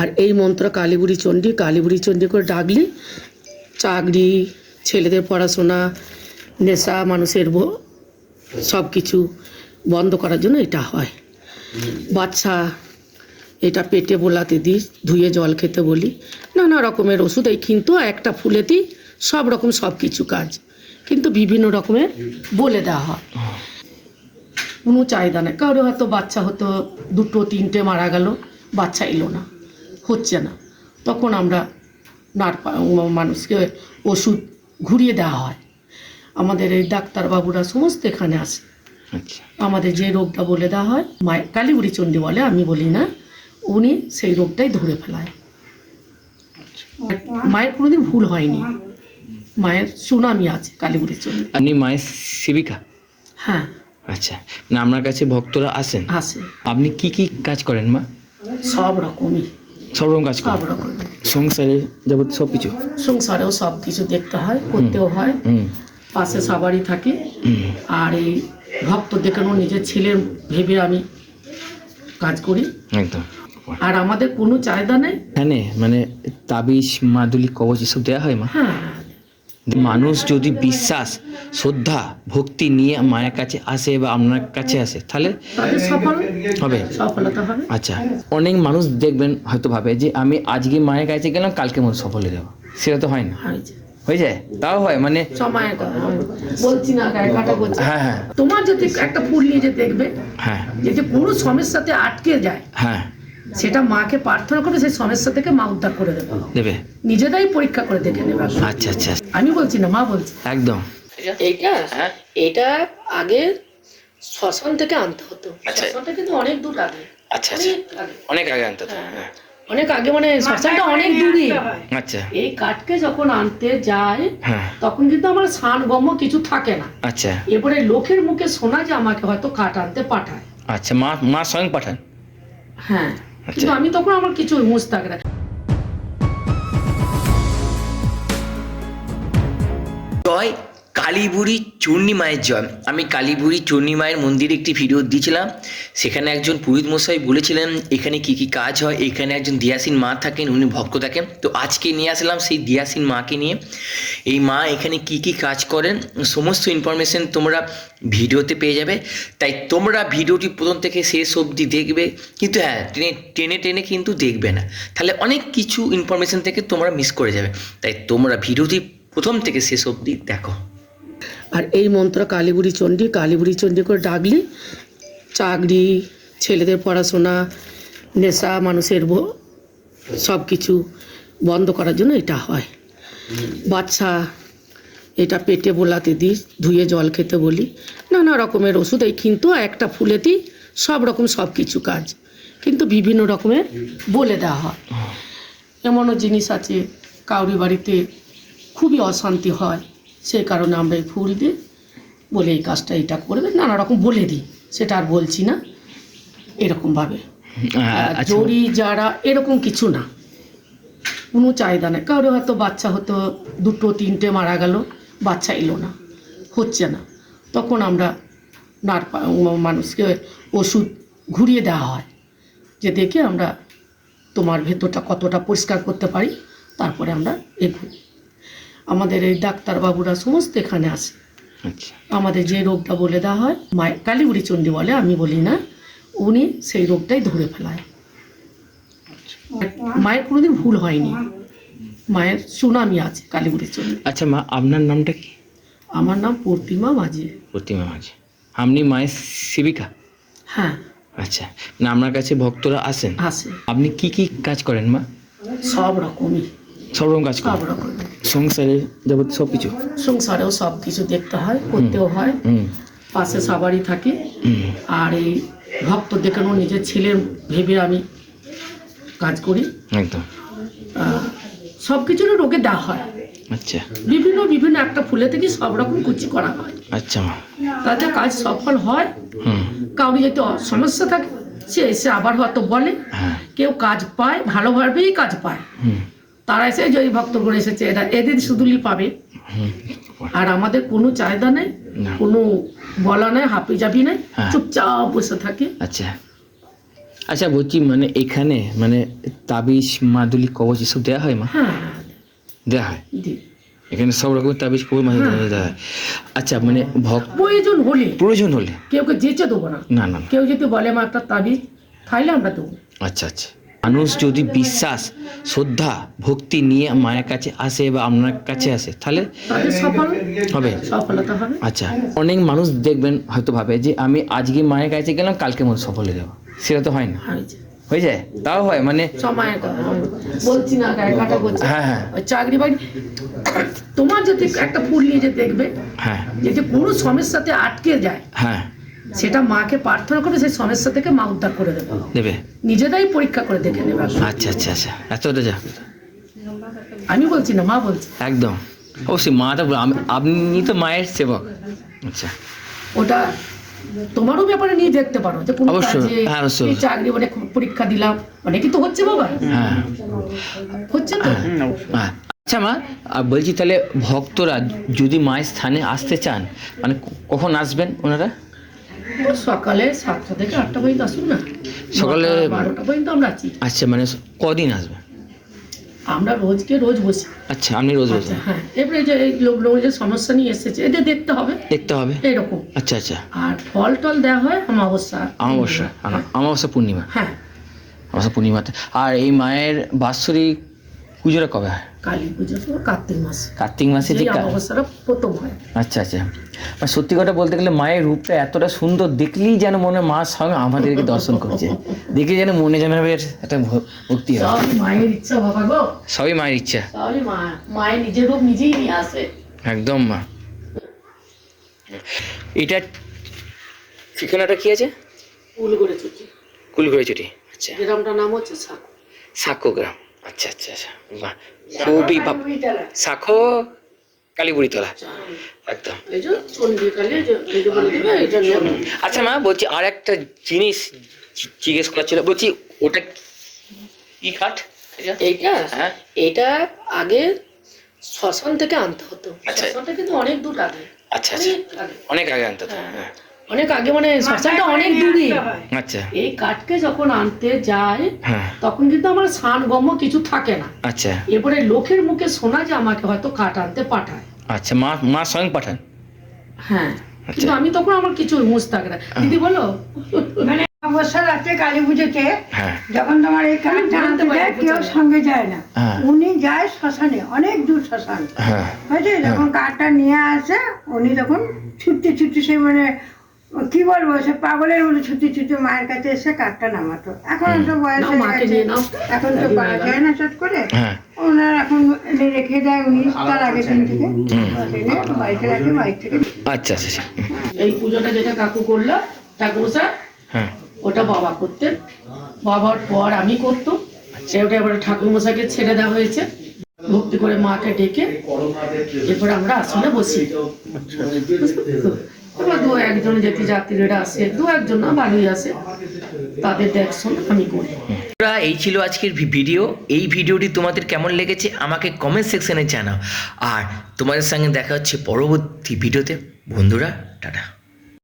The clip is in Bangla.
আর এই মন্ত্র কালীবুড়ি চণ্ডী কালীবুড়ি চণ্ডী করে ডাকলি, চাকরি, ছেলেদের পড়াশোনা, নেশা, মানুষের সব কিছু বন্ধ করার জন্য এটা হয়। বাচ্চা, এটা পেটে বোলাতে দিই ধুয়ে জল খেতে বলি, নানা রকমের ওষুধ এই কিন্তু একটা ফুলেতেই সব রকম সব কিছু কাজ। কিন্তু বিভিন্ন রকমের বলে দেওয়া হয়। কোনো চাহিদা নেই। কারও হয়তো বাচ্চা হতো, দুটো, তিনটে মারা গেল, বাচ্চা এলো না। হচ্ছে না। তখন আমরা নার মানুষকে ওষুধ ঘুরিয়ে দেওয়া হয়। আমাদের এই ডাক্তারবাবুরা সমস্ত এখানে আসে। আচ্ছা। আমাদের যে রোগটা বলে দেওয়া হয় মায়ের কালীগুড়ি চণ্ডী বলে আমি বলি না উনি সেই রোগটাই ধরে ফেলায়। মায়ের কোনোদিন ভুল হয়নি। মায়ের সুনামি আছে কালীগুড়ি চণ্ডী। আপনি মায়ের সেবিকা? হ্যাঁ। আচ্ছা। না আপনার কাছে ভক্তরা আসেন? আসে। আপনি কি কি কাজ করেন মা? সব রকমই। সব রকম কাজ সব সংসারে যাবত সব কিছু সংসারেও সব কিছু দেখতে হয় করতেও হয়। হুম। পাশে সবারই থাকি। আর এই ভক্ত দেখানো নিজের ছেলের ভেবে আমি কাজ করি। একদম। আর আমাদের কোনো চাহিদা নেই। এখানে মানে তাবিজ মাদুলি কবচ এসব দেওয়া হয় মা? হ্যাঁ। মানুষ যদি বিশ্বাস শ্রদ্ধা ভক্তি নিয়ে মায়ের কাছে আসে বা আপনার কাছে আসে তাহলে হবে। আচ্ছা অনেক মানুষ দেখবেন হয়তো ভাবে যে আমি আজকে মায়ের কাছে গেলাম কালকে মতো সফল হয়ে যাব। সেটা তো হয় না। হয়ে যায়? তাও হয় মানে বলছি না বলছি। হ্যাঁ হ্যাঁ। তোমার যদি একটা ফুল নিয়ে যে দেখবে হ্যাঁ। যদি কোনো সমস্যাতে আটকে যায় হ্যাঁ। সেটা মাকে প্রার্থনা করে সেই সমস্যা থেকে মা উদ্ধার করে দেবে। দেবে। নিজেরাই পরীক্ষা করে দেখে নেবে। আচ্ছা আচ্ছা আমি বলছি না মা বলছি। একদম। এইটা হ্যাঁ এটা আগে শ্মশান থেকে আনতে হতো। আচ্ছা। শ্মশানটা কিন্তু অনেক দূর আগে আচ্ছা আচ্ছা। অনেক আগে। আনতে হতো। হ্যাঁ। হ্যাঁ। অনেক আগে মানে শ্মশানটা অনেক দূরে। আচ্ছা। এই কাঠকে যখন আনতে যায় হ্যাঁ। তখন কিন্তু আমার সান গম্য কিছু থাকে না। আচ্ছা। এরপরে লোকের মুখে শোনা যে আমাকে হয়তো কাঠ আনতে পাঠায়। আচ্ছা মা মা স্বয়ং পাঠান? হ্যাঁ। আচ্ছা। কিন্তু আমি তখন আমার কিছু হুঁশ থাকে না। জয় কালীবুড়ি চূর্ণি মায়ের জয়। আমি কালীবুড়ি চূর্ণি মায়ের মন্দিরে একটি ভিডিও দিয়েছিলাম। সেখানে একজন পুরোহিত মশাই বলেছিলেন, এখানে কি কি কাজ হয়? এখানে একজন দিয়াসীন মা থাকেন, উনি ভক্ত থাকেন। তো আজকে নিয়ে আসলাম সেই দিয়াসীন মাকে নিয়ে। এই মা এখানে কি কি কাজ করেন, সমস্ত ইনফরমেশন তোমরা ভিডিওতে পেয়ে যাবে। তাই তোমরা ভিডিওটি প্রথম থেকে শেষ অবধি দেখবে। কিন্তু হ্যাঁ টেনে টেনে টেনে কিন্তু দেখবে না। তাহলে অনেক কিছু ইনফরমেশন থেকে তোমরা মিস করে যাবে। তাই তোমরা ভিডিওটি প্রথম থেকে শেষ অবধি দেখো। আর এই মন্ত্র কালীগুড়ি চণ্ডী কালীগুড়ি চণ্ডী করে ডাকলি, চাকরি, ছেলেদের পড়াশোনা, নেশা, মানুষের সব কিছু বন্ধ করার জন্য এটা হয়। বাচ্চা এটা পেটে বোলাতে দিই ধুয়ে জল খেতে বলি। নানা রকমের ওষুধ এই কিন্তু একটা ফুলেতেই সব রকম সব কিছু কাজ। কিন্তু বিভিন্ন রকমের বলে দেওয়া হয়। এমনও জিনিস আছে, কাউরি বাড়িতে খুবই অশান্তি হয়। সেই কারণে আমরা এই ফুল দিই বলে এই কাজটা এটা করবে। নানা রকম বলে দিই সেটা আর বলছি না এরকমভাবে। আহ, আচ্ছা। জড়ি যারা এরকম কিছু না। কোনো চাহিদা নেই। কারও হয়তো বাচ্চা হতো দুটো তিনটে মারা গেল বাচ্চা এলো না হচ্ছে না। তখন আমরা নার মানুষকে ওষুধ ঘুরিয়ে দেওয়া হয় যে দেখে আমরা তোমার ভেতরটা কতটা পরিষ্কার করতে পারি তারপরে আমরা এগোই। আমাদের এই ডাক্তারবাবুরা সমস্ত এখানে আসে। আচ্ছা। আমাদের যে রোগটা বলে দেওয়া হয় মায়ের কালীগুড়ি চণ্ডী বলে আমি বলি না উনি সেই রোগটাই ধরে ফেলায়। মায়ের কোনোদিন ভুল হয়নি। মায়ের সুনামি আছে কালীগুড়ি চণ্ডী। আচ্ছা মা আপনার নামটা কি? আমার নাম প্রতিমা মাঝি। প্রতিমা মাঝি। আপনি মায়ের সেবিকা? হ্যাঁ। আচ্ছা না আপনার কাছে ভক্তরা আসেন? আসে। আপনি কি কি কাজ করেন মা? সব রকমই। সব রকম কাজ সব রকম সংসারে যাবত সব কিছু সংসারেও সব কিছু দেখতে হয় করতেও হয়। হুম। পাশে সবারই থাকি। হুম। আর এই ভক্ত দেখানো নিজের ছেলের ভেবে আমি কাজ করি। একদম। সব কিছুরই রোগে দেওয়া হয়। আচ্ছা। বিভিন্ন বিভিন্ন একটা ফুলে থেকে সব রকম কুচি করা হয়। আচ্ছা মা। তাতে কাজ সফল হয়। হুম। কাউরি যদি সমস্যা থাকে সে এসে আবার হয়তো বলে। হ্যাঁ। কেউ কাজ পায় ভালোভাবেই কাজ পায়। হুম। তারা এসে জয়ী ভক্তগণ এসেছে। এরা এদের শুধুলি পাবে। আর আমাদের কোনো চাহিদা নেই কোনো বলা নেই হাপি জাপি নেই হ্যাঁ। চুপচাপ বসে থাকে। আচ্ছা। আচ্ছা বলছি মানে এখানে মানে তাবিজ মাদুলি কবচ এসব দেওয়া হয় মা? হ্যাঁ। হ্যাঁ? দেওয়া হয় এখানে সব রকমের তাবিজ কবচ মাদুলি দেওয়া হয়। আচ্ছা মানে ভক্ত প্রয়োজন হলে প্রয়োজন হলে? কেউ কে যেচে দেবো না। না না। কেউ যদি বলে মা একটা তাবিজ তাইলে আমরা দেবো। আচ্ছা আচ্ছা। মানুষ যদি বিশ্বাস শ্রদ্ধা ভক্তি নিয়ে মায়ের কাছে আসে বা আপনার কাছে আসে তাহলে সফল হবে। আচ্ছা অনেক মানুষ দেখবেন হয়তো ভাবে যে আমি আজকে মায়ের কাছে গেলাম কালকে মতো সফল হয়ে যাব। সেটা তো হয় না। হয়ে যায়। তাও হয় মানে বলছি না হ্যাঁ হ্যাঁ। ওই চাকরি বাকরি তোমার যদি একটা ফুল নিয়ে যে দেখবে হ্যাঁ। যদি কোনো সমস্যাতে আটকে যায় হ্যাঁ। সেটা মাকে প্রার্থনা করে সেই সমস্যা থেকে মা উদ্ধার করে দেবে। দেবে। নিজেরাই পরীক্ষা করে দেখে নেবে। আচ্ছা আচ্ছা আচ্ছা। এতটা যা। আমি বলছি না মা বলছে। একদম। অবশ্যই মা তো আম- আপনি তো মায়ের সেবক। আচ্ছা। ওটা তোমারও ব্যাপারে নিয়ে দেখতে পারো যে কোনো অবশ্যই, কাজে হ্যাঁ। চাকরি অনেক পরীক্ষা দিলাম। অনেকই তো হচ্ছে বাবা। হ্যাঁ। হচ্ছে তো? হ্যাঁ আচ্ছা মা আর বলছি তাহলে ভক্তরা যদি মায়ের স্থানে আসতে চান মানে কখন আসবেন ওনারা? সকালে সাতটা থেকে আটটা পর্যন্ত আসুন না। সকালে- বারোটা পর্যন্ত আমরা আছি। আচ্ছা মানে কদিন আসবেন আমরা রোজকে রোজ বসি। আচ্ছা আপনি রোজ রোজ আচ্ছা হ্যাঁ এবারে যে এই লোকগুলো যে সমস্যা নিয়ে এসেছে এদের দেখতে হবে। দেখতে হবে? এরকম। আচ্ছা আচ্ছা। আর ফল টল দেওয়া হয় অমাবস্যা অমাবস্যা অমাবস্যা পূর্ণিমা। হ্যাঁ। অমাবস্যা পূর্ণিমাতে। আর এই মায়ের বাৎসরিক পুজোটা কবে হয়? কালী পুজো কার্তিক মাস। কার্তিক মাসে যে প্রথম হয়। আচ্ছা আচ্ছা। মানে সত্যি কথা বলতে গেলে মায়ের রূপটা এতটা সুন্দর দেখলেই যেন মনে মার সঙ্গে আমাদেরকে দর্শন করছে। দেখলে যেন মনে যেন একটা ভক্তি হয়। সবই মায়ের ইচ্ছা বাবা গো। সবই মায়ের ইচ্ছা। সবই মা মায়ের নিজের রূপ নিজেই নিয়ে আসে। একদম মা। এটা ঠিকানাটা কি আছে? করে চুচি কুলঘুরে চুটি। আচ্ছা। গ্রামটার নাম হচ্ছে সাকু গ্রাম। আচ্ছা আচ্ছা আচ্ছা বাহ। খুবই ভাব সাক্ষ্য কালীপুরি তোলা। একদম। আচ্ছা মা বলছি আর একটা জিনিস জিজ্ঞেস করার ছিল। বলছি ওটা কি কাঠ এইটা? হ্যাঁ। এটা আগে শ্মশান থেকে আনতে হতো। আচ্ছা। শ্মশানটা কিন্তু অনেক দূর আগে। আচ্ছা আচ্ছা। অনেক আগে। অনেক আগে আনতে হতো। হ্যাঁ। অনেক আগে মানে শ্মশানটা অনেক দূরে। আচ্ছা। এই কাঠকে যখন আনতে যায় হ্যাঁ। তখন কিন্তু আমার গম্য কিছু থাকে না। আচ্ছা। এরপরে লোকের মুখে শোনা যে আমাকে হয়তো কাঠ আনতে পাঠায়। আচ্ছা মা মা স্বয়ং পাঠান? হ্যাঁ। আচ্ছা। কিন্তু আমি তখন আমার কিছু হুঁশ থাকে না। দিদি বলো। মানে অবসর আছে কালী পুজোতে হ্যাঁ। যখন তোমার এই কাঠ টানতে যায় কেউ সঙ্গে যায় না। হ্যাঁ। উনি যায় শ্মশানে অনেক দূর শ্মশান। হ্যাঁ। হয়েছে? যখন কাঠটা নিয়ে আসে উনি তখন ছুটতে ছুটতে সে মানে কি বলব সে পাগলের মতো ছুটতে ছুটতে মায়ের কাছে এসে কাঠটা নামাতো এখন তো বয়স হয়ে গেছে। এখন তো পারা যায় না চট করে। হ্যাঁ। ওনার এখন রেখে দেয় উনি তার আগের দিন থেকে। বাড়িতে রাখে বাড়ি থেকে। আচ্ছা আচ্ছা আচ্ছা। এই পুজোটা যেটা কাকু করল ঠাকুরসা হ্যাঁ। ওটা বাবা করতেন। বাবার পর আমি করতো সেটা এবারে ঠাকুর মশাইকে ছেড়ে দেওয়া হয়েছে। ভক্তি করে মাকে ডেকে এরপরে আমরা আসনে বসি। এবার দু একজন যেটি যাত্রীরা আসে দু একজন না ভালোই আসে তাদের দেখশন আমি করি। এই ছিল আজকের ভিডিও এই ভিডিওটি তোমাদের কেমন লেগেছে আমাকে কমেন্ট সেকশনে জানাও। আর তোমাদের সঙ্গে দেখা হচ্ছে পরবর্তী ভিডিওতে বন্ধুরা, টাটা।